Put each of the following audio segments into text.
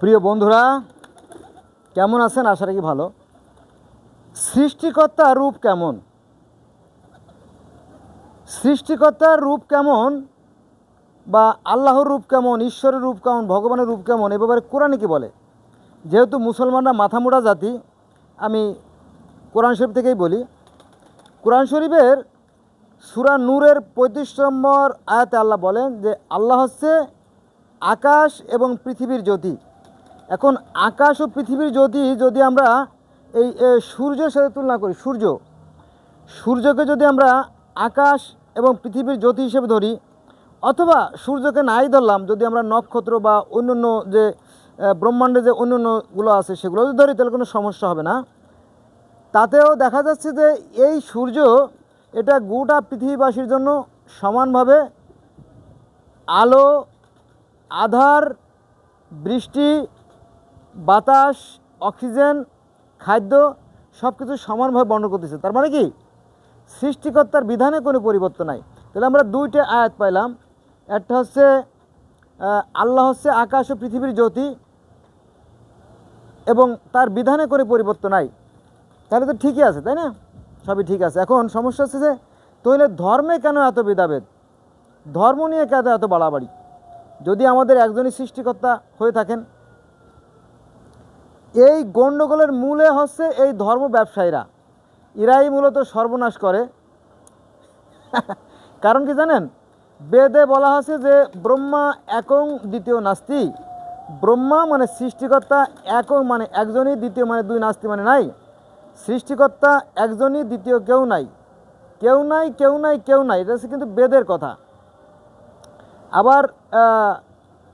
প্রিয় বন্ধুরা, কেমন আছেন? আশা রাখি ভালো। সৃষ্টিকর্তার রূপ কেমন? সৃষ্টিকর্তার রূপ কেমন বা আল্লাহর রূপ কেমন, ঈশ্বরের রূপ কেমন, ভগবানের রূপ কেমন, এ ব্যাপারে কোরআনে কি বলে? যেহেতু মুসলমানরা মাথামোড়া জাতি, আমি কোরআন শরীফ থেকেই বলি। কোরআন শরীফের সুরা নূরের পঁয়ত্রিশ নম্বর আয়াতে আল্লাহ বলেন যে, আল্লাহ হচ্ছে আকাশ এবং পৃথিবীর জ্যোতি। এখন আকাশ ও পৃথিবীর জ্যোতি যদি আমরা এই সূর্যের সাথে তুলনা করি, সূর্য, সূর্যকে যদি আমরা আকাশ এবং পৃথিবীর জ্যোতি হিসেবে ধরি, অথবা সূর্যকে নাই ধরলাম, যদি আমরা নক্ষত্র বা অন্যান্য যে ব্রহ্মাণ্ডে যে অন্যান্যগুলো আছে, সেগুলো যদি ধরি, তাহলে কোনো সমস্যা হবে না। তাতেও দেখা যাচ্ছে যে, এই সূর্য এটা গোটা পৃথিবীবাসীর জন্য সমানভাবে আলো, আধার, বৃষ্টি বাতাস, অক্সিজেন, খাদ্য সব কিছু সমানভাবে বর্ণন করতেছে। তার মানে কি? সৃষ্টিকর্তার বিধানে কোনো পরিবর্তন নাই। তাহলে আমরা দুইটা আয়াত পাইলাম। একটা হচ্ছে আল্লাহ হচ্ছে আকাশ ও পৃথিবীর জ্যোতি এবং তার বিধানে কোনো পরিবর্তন নাই। তাহলে তো ঠিকই আছে, তাই না? সবই ঠিক আছে। এখন সমস্যা হচ্ছে যে, তাহলে ধর্মে কেন এত ভেদাভেদ? ধর্ম নিয়ে কেন এত বাড়াবাড়ি? যদি আমাদের একজনই সৃষ্টিকর্তা হয়ে থাকেন এই গণ্ডগোলের মূলে হচ্ছে এই ধর্ম ব্যবসায়ীরা। এরাই মূলত সর্বনাশ করে। কারণ কি জানেন? বেদে বলা হচ্ছে যে ব্রহ্মা একং দ্বিতীয় নাস্তি। ব্রহ্মা মানে সৃষ্টিকর্তা, একং মানে একজনই, দ্বিতীয় মানে দুই নাস্তি মানে নাই। সৃষ্টিকর্তা, একজনই, দ্বিতীয় কেউ নাই। কেউ নাই কেউ নাই কেউ নাই, এটা হচ্ছে কিন্তু বেদের কথা। আবার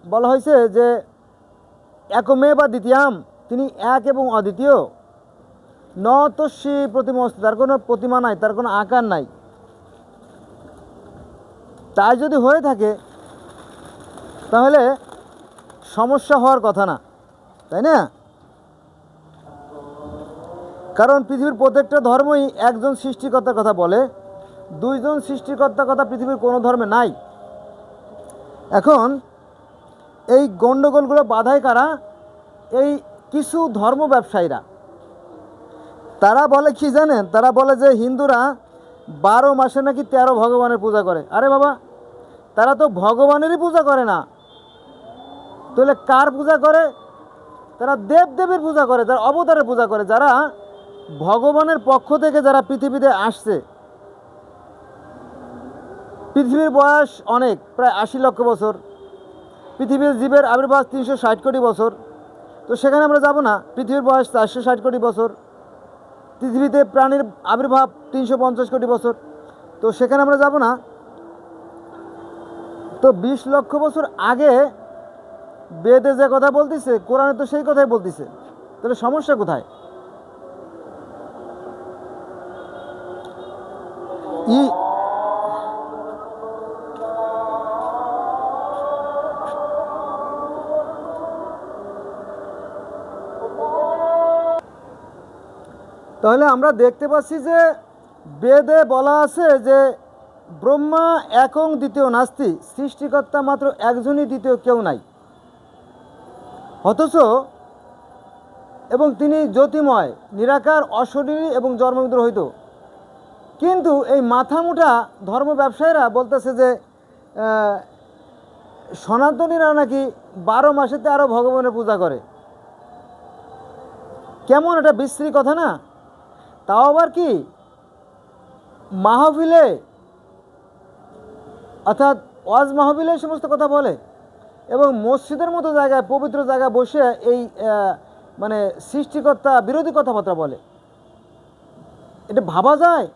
বলা হয়েছে যে একমে বা দ্বিতীয়াম তিনি এক এবং অদ্বিতীয়। ন তস্যি প্রতিমা অস্তি তার কোনো প্রতিমা নাই, তার কোনো আকার নাই। তাই যদি হয়ে থাকে, তাহলে সমস্যা হওয়ার কথা না, তাই না? কারণ পৃথিবীর প্রত্যেকটা ধর্মই একজন সৃষ্টিকর্তার কথা বলে, দুইজন সৃষ্টিকর্তার কথা পৃথিবীর কোনো ধর্মে নাই। এখন এই গণ্ডগোলগুলো বাধায় কারা? এই কিছু ধর্ম ব্যবসায়ীরা। তারা বলে কি জানেন? তারা বলে যে হিন্দুরা বারো মাসে নাকি তেরো ভগবানের পূজা করে। আরে বাবা, তারা তো ভগবানেরই পূজা করে না। তাহলে কার পূজা করে? তারা দেব দেবীর পূজা করে, তারা অবতারের পূজা করে। যারা ভগবানের পক্ষ থেকে যারা পৃথিবীতে আসছে, পৃথিবীর বয়স অনেক, প্রায় আশি লক্ষ বছর। পৃথিবীর জীবের আবির্ভাব তিনশো ষাট কোটি বছর। তো সেখানে আমরা যাব না। পৃথিবীর বয়স চারশো ষাট কোটি বছর। পৃথিবীতে প্রাণীর আবির্ভাব তিনশো পঞ্চাশ কোটি বছর। তো সেখানে আমরা যাব না। তো বিশ লক্ষ বছর আগে বেদে যে কথা বলতেছে, কোরআনে তো সেই কথাই বলতেছে। তাহলে সমস্যা কোথায়? ই তাহলে আমরা দেখতে পাচ্ছি যে বেদে বলা আছে যে ব্রহ্মা একং দ্বিতীয় নাস্তি, সৃষ্টিকর্তা মাত্র একজনই দ্বিতীয়, কেউ নাই। অথচ এবং তিনি জ্যোতিময়, নিরাকার, অশরীরী এবং জন্মবিদ্র হইত। কিন্তু এই মাথামুঠা ধর্ম ব্যবসায়ীরা বলতেছে যে সনাতনীরা নাকি বারো মাসেতে আরও ভগবানের পূজা করে। কেমন এটা বিশ্রী কথা না? তাও আবার কি? মাহফিলে? অর্থাৎ ওয়াজ মাহফিলে সমস্ত কথা বলে। এবং মসজিদের মতো জায়গায়, পবিত্র জায়গায় বসে এই মানে সৃষ্টিকর্তা, বিরোধী কথাবার্তা বলে। এটা ভাবা যায়?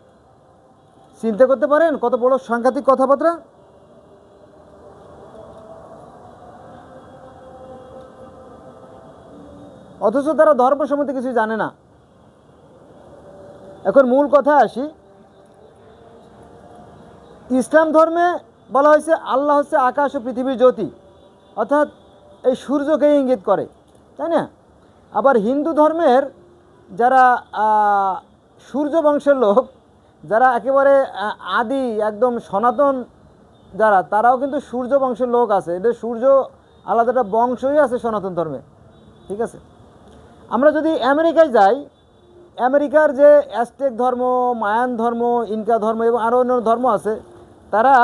চিন্তা করতে পারেন? কত বড় সাংঘাতিক কথাবার্তা? অথচ তারা ধর্ম সম্বন্ধে কিছু জানে না। এখন মূল কথা আসি। ইসলাম ধর্মে বলা হয়েছে, আল্লাহ হচ্ছে আকাশ ও পৃথিবীর জ্যোতি। অর্থাৎ এই সূর্যকে ইঙ্গিত করে, তাই না? আবার হিন্দু ধর্মের যারা সূর্য বংশের লোক, যারা একেবারে আদি, একদম সনাতন যারা, তারাও কিন্তু সূর্য বংশের লোক আছে। এদের সূর্য আলাদা একটা বংশই আছে সনাতন ধর্মে। ঠিক আছে? আমরা যদি আমেরিকায় যাই আমেরিকার যে অ্যাস্টেক ধর্ম, মায়ান ধর্ম, ইনকা ধর্ম এবং আরও অন্য ধর্ম আছে, তারা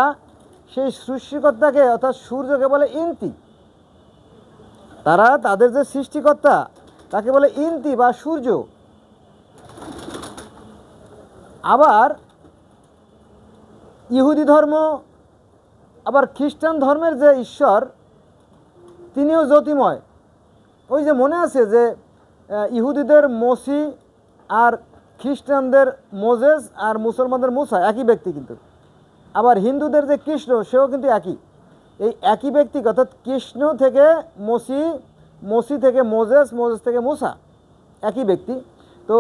সেই সৃষ্টিকর্তাকে অর্থাৎ সূর্যকে বলে ইন্তি। তারা তাদের যে সৃষ্টিকর্তা, তাকে বলে ইন্তি বা সূর্য। আবার ইহুদি ধর্ম, আবার খ্রিস্টান ধর্মের যে ঈশ্বর, তিনিও জ্যোতিময়। ওই যে মনে আছে যে ইহুদিদের মসি আর খ্রিস্টানদের মোজেস আর মুসলমানদের মুসা একই ব্যক্তি কিন্তু। আবার হিন্দুদের যে কৃষ্ণ, সেও কিন্তু একই। এই একই ব্যক্তি, অর্থাৎ কৃষ্ণ থেকে মসি মসি থেকে মোজেস মোজেস থেকে মুসা, একই ব্যক্তি। তো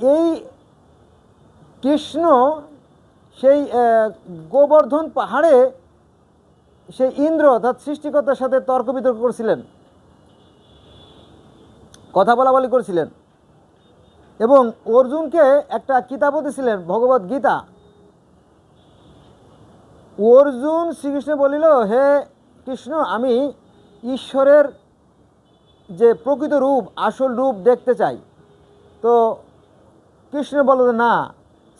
এই কৃষ্ণ সেই গোবর্ধন পাহাড়ে সেই ইন্দ্র, অর্থাৎ সৃষ্টিকর্তার সাথে তর্ক বিতর্ক করছিলেন। কথা বলা বলি করছিলেন। এবং অর্জুনকে একটা কিতাবও দিছিলেন, ভগবত গীতা। অর্জুন শ্রীকৃষ্ণ বলিল, হে কৃষ্ণ, আমি ঈশ্বরের যে প্রকৃত রূপ, আসল রূপ দেখতে চাই। তো কৃষ্ণ বলল, না,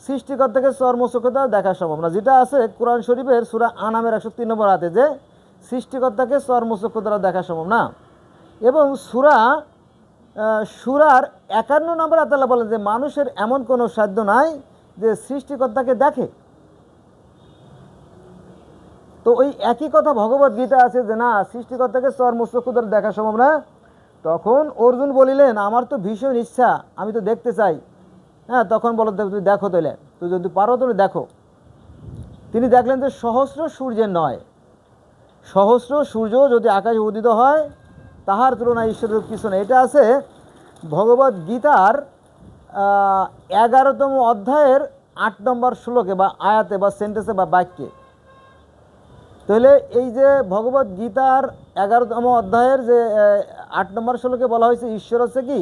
সৃষ্টিকর্তাকে চর্মচক্ষতা দেখা সম্ভব না। যেটা আছে কোরআন শরীফের সুরা আনামের একশো তিন নম্বর হাতে যে, সৃষ্টিকর্তাকে চর্মচক্ষু দেখা সম্ভব না। এবং সুরা সুরার একান্ন নম্বর আতাল্লাহ বলেন যে, মানুষের এমন কোনো সাধ্য নাই যে সৃষ্টিকর্তাকে দেখে। তো ওই একই কথা ভগবত গীতা আছে যে, না, সৃষ্টিকর্তাকে চর্মচক্ষু দ্বারা দেখা সম্ভব না। তখন অর্জুন বলিলেন, আমার তো ভীষণ ইচ্ছা, আমি তো দেখতে চাই। হ্যাঁ তখন বলো তুমি দেখো তাহলে তুই যদি পারো তুমি দেখো। তিনি দেখলেন যে, সহস্র সূর্যের নয়। সহস্র সূর্য যদি আকাশে উদিত হয় তাহার তুলনায় ঈশ্বরের কিছু নেই। এটা আছে ভগবত গীতার এগারোতম অধ্যায়ের আট নম্বর শ্লোকে বা আয়াতে বা সেন্টেন্সে বা বাক্যে। তাহলে এই যে ভগবত গীতার এগারোতম অধ্যায়ের যে আট নম্বর শ্লোকে বলা হয়েছে, ঈশ্বর হচ্ছে কি?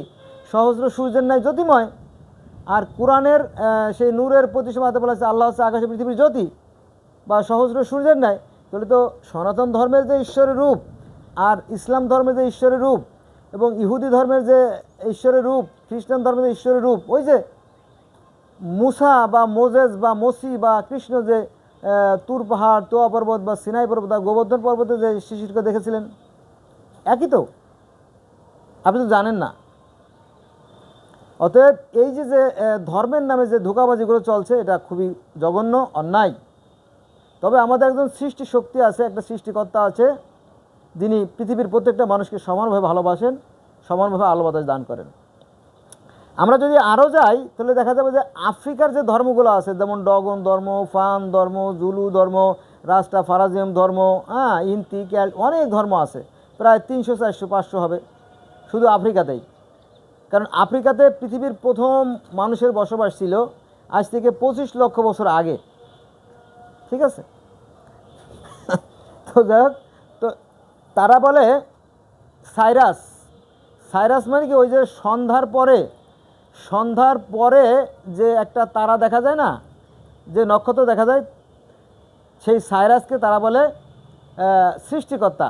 সহস্র সূর্যের ন্যায় জ্যোতিময়। আর কোরআনের সেই নূরের প্রতিসমাতে বলা হয়েছে, আল্লাহ হচ্ছে আকাশে পৃথিবীর জ্যোতি বা সহস্র সূর্যের ন্যায়। তাহলে তো সনাতন ধর্মের যে ঈশ্বরের রূপ আর ইসলাম ধর্মের যে ঈশ্বরের রূপ এবং ইহুদি ধর্মের যে ঈশ্বরের রূপ, খ্রিস্টান ধর্মের যে ঈশ্বরের রূপ, ওই যে মুসা বা মোজেস বা মসি বা কৃষ্ণ যে তুর পাহাড়, তোয়া পর্বত বা সিনাই পর্বত বা গোবর্ধন পর্বতে যে শিশুকে দেখেছিলেন? একই তো? আপনি তো জানেন না। অতএব এই যে যে ধর্মের নামে যে ধোকাবাজিগুলো চলছে, এটা খুবই জঘন্য, অন্যায়। তবে আমাদের একজন সৃষ্টি শক্তি আছে, একটা সৃষ্টিকর্তা আছে যিনি পৃথিবীর প্রত্যেকটা মানুষকে সমানভাবে ভালোবাসেন, সমানভাবে আলো বাতাস দান করেন। আমরা যদি আরও যাই, তাহলে দেখা যাবে যে আফ্রিকার যে ধর্মগুলো আছে, যেমন ডগন ধর্ম, ফান ধর্ম, জুলু ধর্ম রাস্টা ফারাজিয়াম ধর্ম হ্যাঁ ইন্তি, ক্যাল, অনেক ধর্ম আছে। প্রায় তিনশো, চারশো, পাঁচশো হবে। শুধু আফ্রিকাতেই। কারণ আফ্রিকাতে পৃথিবীর প্রথম মানুষের বসবাস ছিল আজ থেকে পঁচিশ লক্ষ বছর আগে। ঠিক আছে? তো যাই তারা বলে সাইরাস। সাইরাস মানে কি? ওই যে সন্ধ্যার পরে। সন্ধ্যার পরে যে একটা তারা দেখা যায় না, যে নক্ষত্র দেখা যায়, সেই সাইরাসকে তারা বলে সৃষ্টিকর্তা।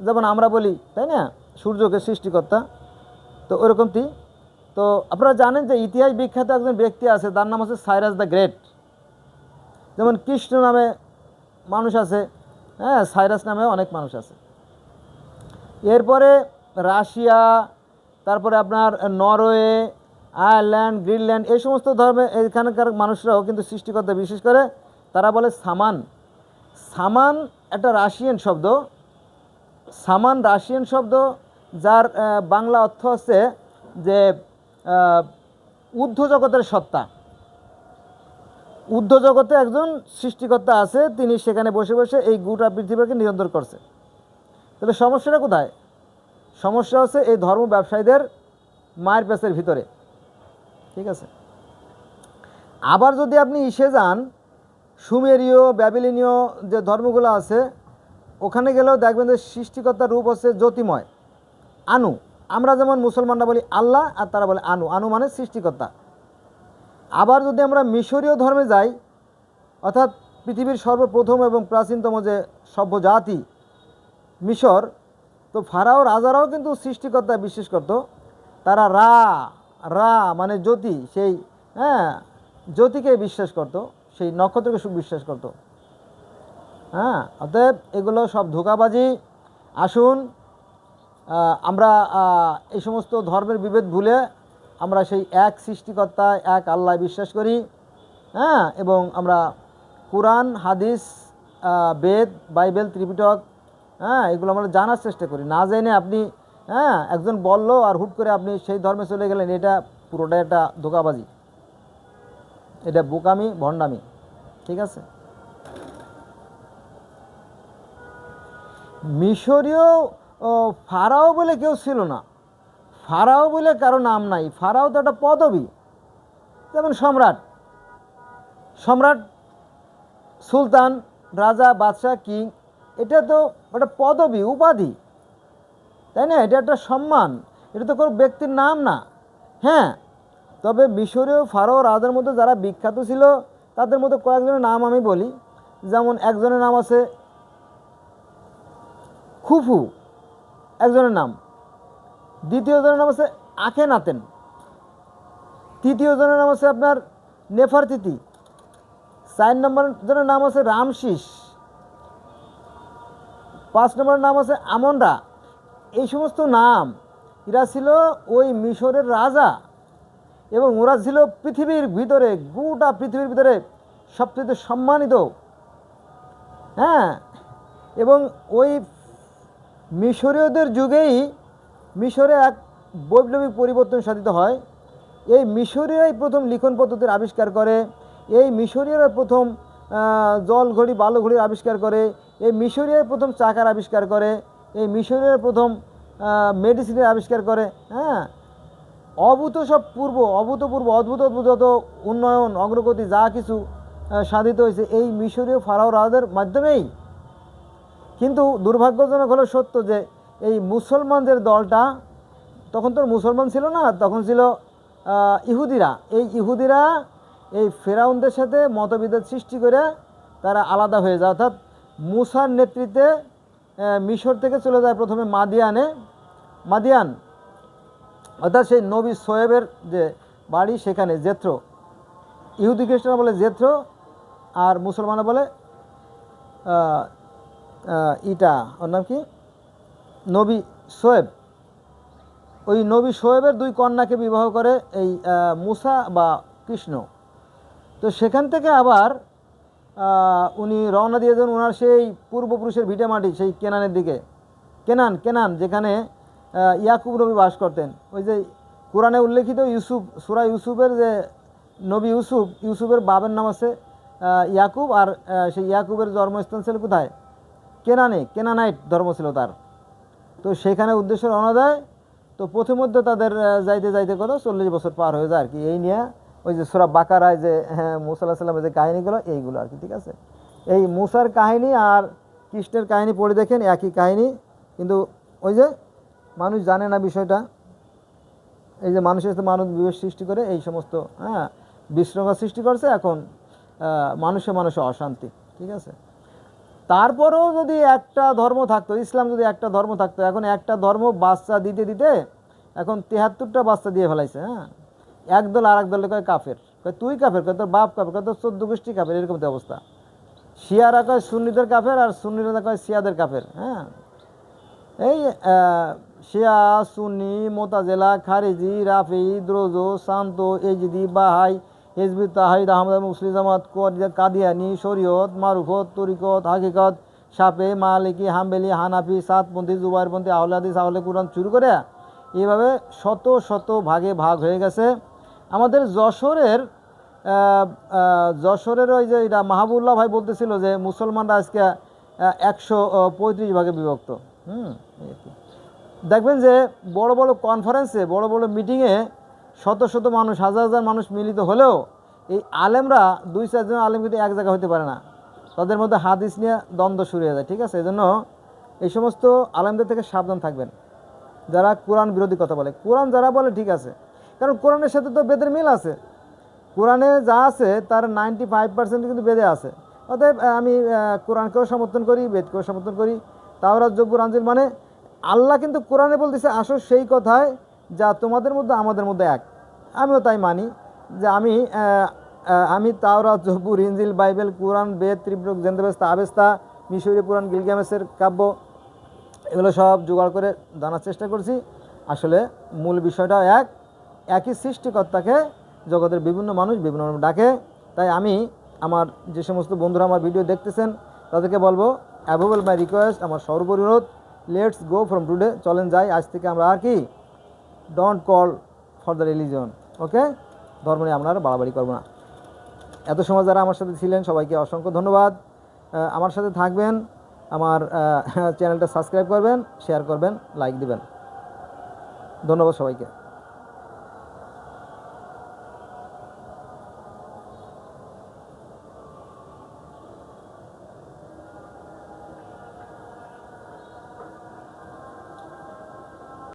যেমন আমরা বলি, তাই না? সূর্যকে সৃষ্টিকর্তা। তো ওরকমটি। তো আপনারা জানেন যে ইতিহাস বিখ্যাত একজন ব্যক্তি আছে, তার নাম হচ্ছে সাইরাস দ্য গ্রেট। যেমন কৃষ্ণ নামে মানুষ আছে হ্যাঁ সাইরাস নামে অনেক মানুষ আছে। এরপরে রাশিয়া, তারপরে আপনার নরওয়ে, আয়ারল্যান্ড, গ্রিনল্যান্ড, এই সমস্ত ধর্মে এখানকার মানুষরাও কিন্তু সৃষ্টিকর্তা বিশেষ করে তারা বলে সামান। সামান একটা রাশিয়ান শব্দ। সামান রাশিয়ান শব্দ যার বাংলা অর্থ হচ্ছে যে ঊর্ধ্ব জগতের সত্তা। ঊর্ধ্ব জগতে একজন সৃষ্টিকর্তা আছে, তিনি সেখানে বসে বসে এই গোটা পৃথিবীকে নিয়ন্ত্রণ করছে। তাহলে সমস্যাটা কোথায়? সমস্যা হচ্ছে এই ধর্ম ব্যবসায়ীদের মায়ের পেছের ভিতরে। ঠিক আছে? আবার যদি আপনি ইসে যান, সুমেরীয়, ব্যাবিলিনীয় যে ধর্মগুলো আছে, ওখানে গেলেও দেখবেন যে সৃষ্টিকর্তার রূপ হচ্ছে জ্যোতিময়। আনু। আমরা যেমন মুসলমানরা বলি আল্লাহ, আর তারা বলে আনু। আনু মানে সৃষ্টিকর্তা। আবার যদি আমরা মিশরীয় ধর্মে যাই, অর্থাৎ পৃথিবীর সর্বপ্রথম এবং প্রাচীনতম যে সভ্য জাতি মিশর, তো ফারাও রাজারাও কিন্তু সৃষ্টিকর্তা বিশ্বাস করতো। তারা রা রা মানে জ্যোতি, সেই হ্যাঁ জ্যোতিকে বিশ্বাস করতো, সেই নক্ষত্রকে বিশ্বাস করতো। হ্যাঁ অতএব এগুলো সব ধোকাবাজি। আসুন আমরা এই সমস্ত ধর্মের বিভেদ ভুলে আমরা সেই এক সৃষ্টিকর্তা, এক আল্লাহ বিশ্বাস করি। হ্যাঁ এবং আমরা কোরআন, হাদিস বেদ, বাইবেল, ত্রিপিটক হ্যাঁ এগুলো আমরা জানার চেষ্টা করি। না জেনে আপনি হ্যাঁ একজন বলল আর হুট করে আপনি সেই ধর্মে চলে গেলেন, এটা পুরোটা একটা ধোকাবাজি। এটা বোকামি, ভণ্ডামি, ঠিক আছে? মিশরীয় ফারাও বলে কেউ ছিল না। ফারাও বলে কারও নাম নাই। ফারাও তো একটা পদবী, যেমন সম্রাট। সম্রাট, সুলতান, রাজা, বাদশাহ, কিং এটা তো একটা পদবী, উপাধি। তাই না? এটা একটা সম্মান। এটা তো কোনো ব্যক্তির নাম না। হ্যাঁ তবে মিশরীয় ফারো রাজার মধ্যে যারা বিখ্যাত ছিল, তাদের মধ্যে কয়েকজনের নাম আমি বলি। যেমন একজনের নাম আছে খুফু, একজনের নাম। দ্বিতীয় জনের নাম আছে আখেনাতেন। তৃতীয় জনের নাম আছে আপনার নেফারতিতি। চার নম্বর জনের নাম আছে রামশিস। পাঁচ নম্বরের নাম আছে আমনরা। এই সমস্ত নাম, এরা ছিল ওই মিশরের রাজা এবং ওরা ছিল পৃথিবীর ভিতরে, গোটা পৃথিবীর ভিতরে সবচেয়ে সম্মানিত। হ্যাঁ এবং ওই মিশরীয়দের যুগেই মিশরে এক বৈপ্লবিক পরিবর্তন সাধিত হয়। এই মিশরীয়রাই প্রথম লিখন পদ্ধতির আবিষ্কার করে, এই মিশরীয়রা প্রথম জল ঘড়ি বালু ঘড়ির আবিষ্কার করে এই মিশরীয় প্রথম চাকার আবিষ্কার করে, এই মিশরীয় প্রথম মেডিসিনের আবিষ্কার করে হ্যাঁ? অভূত সব পূর্ব, অভূতপূর্ব, অদ্ভুত অদ্ভুত যত উন্নয়ন, অগ্রগতি, যা কিছু সাধিত হয়েছে এই মিশরীয় ফারাও রাজাদের মাধ্যমেই। কিন্তু দুর্ভাগ্যজনক হলো সত্য যে, এই মুসলমানদের দলটা তখন তো মুসলমান ছিল না, তখন ছিল ইহুদিরা। এই ইহুদিরা এই ফেরাউনদের সাথে মতবিভেদ সৃষ্টি করে তারা আলাদা হয়ে যায়। অর্থাৎ মুসার নেতৃত্বে মিশর থেকে চলে যায় প্রথমে মাদিয়ানে। মাদিয়ান, অর্থাৎ সেই নবী সোয়েবের যে বাড়ি সেখানে, জেত্র। ইহুদি খ্রিস্টানরা বলে জেত্র, আর মুসলমানরা বলে ইটা। ওর নাম কি? নবী সোয়েব ওই নবী সোয়েবের দুই কন্যাকে বিবাহ করে এই মুসা বা কৃষ্ণ। তো সেখান থেকে আবার উনি রওনা দিয়েছেন ওনার সেই পূর্বপুরুষের ভিটেমাটি সেই কেনানের দিকে। কেনান কেনান, যেখানে ইয়াকুব নবী বাস করতেন। ওই যে কোরআনে উল্লেখিত ইউসুফ, সুরা ইউসুফের যে নবী ইউসুফ, ইউসুফের বাবের নাম আছে ইয়াকুব, আর সেই ইয়াকুবের জন্মস্থান ছিল কোথায়? কেনানে, কেনানাইট ধর্ম ছিল তার। তো সেখানে উদ্দেশ্য রওনা দেয়। তো প্রথমধ্যে তাদের যাইতে যাইতে কত চল্লিশ বছর পার হয়ে যায় আর কি। এই নিয়ে ওই যে সুরা বাকারায় যে হ্যাঁ মুসাল্লাহ যে কাহিনীগুলো, এইগুলো আর কি, ঠিক আছে? এই মুসার কাহিনী আর কৃষ্ণের কাহিনী পড়ে দেখেন, একই কাহিনী, কিন্তু ওই যে মানুষ জানে না বিষয়টা, এই যে মানুষের সাথে মানুষ বিবেশ সৃষ্টি করে, এই সমস্ত হ্যাঁ বিশৃঙ্খলা সৃষ্টি করছে, এখন মানুষে মানুষে অশান্তি, ঠিক আছে? তারপরেও যদি একটা ধর্ম থাকতো, ইসলাম যদি একটা ধর্ম থাকতো, এখন একটা ধর্ম বাচ্চা দিতে দিতে, এখন তেহাত্তরটা বাচ্চা দিয়ে ফেলাইছে হ্যাঁ? একদল আর এক দলে কয় কাফের? কয় তুই কাফের, কয় তোর বাপ কাফের, কয় তোর চোদ্দ গোষ্ঠী কাফের, এরকম অবস্থা। শিয়ারা কয় সুন্নিদের কাফের আর সুন্নিরা কয় শিয়াদের কাফের হ্যাঁ? এই শিয়া, সুন্নি, মোতাজেলা, খারেজি, রাফি, দ্রোজো, শান্ত, এজিদি, বাহাই, হেজবি তাহিদ আহমদ মুসলিম জামাত কাদিয়ানি, শরীয়ত, মারুফত, তরিকত, হাকিকত সাপে মালিকি, হাম্বেলি, হানাফি, সাতপন্থী, জুবাইরপন্থী আহলাদিস আহলে কোরআন শুরু করে এইভাবে শত শত ভাগে ভাগ হয়ে গেছে। আমাদের যশোরের যশোরের ওই যে এটা মাহবুল্লাহ ভাই বলতেছিল যে মুসলমানরা আজকে একশো পঁয়ত্রিশ ভাগে বিভক্ত। হুম। দেখবেন যে বড় বড় কনফারেন্সে বড় বড় মিটিংয়ে শত শত মানুষ, হাজার হাজার মানুষ মিলিত হলেও এই আলেমরা দুই চারজন আলেম কিন্তু এক জায়গা হতে পারে না। তাদের মধ্যে হাদিস নিয়ে দ্বন্দ্ব শুরু হয়ে যায়, ঠিক আছে? এই জন্য এই সমস্ত আলেমদের থেকে সাবধান থাকবেন। যারা কোরআন বিরোধী কথা বলে, কোরআন যারা বলে, ঠিক আছে। কারণ কোরআনের সাথে তো বেদের মিল আছে। কোরআনে যা আছে, তার নাইনটি ফাইভ পার্সেন্ট কিন্তু বেদে আছে। অতএব আমি কোরআনকেও সমর্থন করি, বেদকেও সমর্থন করি। তাওরাত জব্বুর আঞ্জিল মানে আল্লাহ কিন্তু কোরআনে বলতেছে, আসো সেই কথায় যা তোমাদের মধ্যে, আমাদের মধ্যে এক। আমিও তাই মানি যে আমি আমি তাওরা জবুর ইঞ্জিল বাইবেল, কোরআন, বেদ ত্রিব্রক জেন্দেবেস্তা, আবেস্তা, মিশরীয় পুরাণ, গিলগামেসের কাব্য, এগুলো সব জোগাড় করে জানার চেষ্টা করছি। আসলে মূল বিষয়টা এক একই সৃষ্টিকর্তাকে জগতের বিভিন্ন মানুষ বিভিন্ন ডাকে। তাই আমি আমার যে সমস্ত বন্ধুরা আমার ভিডিও দেখতেছেন, তাদেরকে বলব অ্যাভেবল মাই রিকোয়েস্ট আমার সর্বপরিরোধ লেটস গো ফ্রম টুডে চলেন যাই, আজ থেকে আমরা আর কি don't call for the religion okay ধর্ম নিয়ে আমরা আর বাড়াবাড়ি করব না। এত সময় যারা আমার সাথে ছিলেন, সবাইকে অসংখ্য ধন্যবাদ। আমার সাথে থাকবেন, আমার চ্যানেলটা সাবস্ক্রাইব করবেন শেয়ার করবেন লাইক দিবেন। ধন্যবাদ সবাইকে।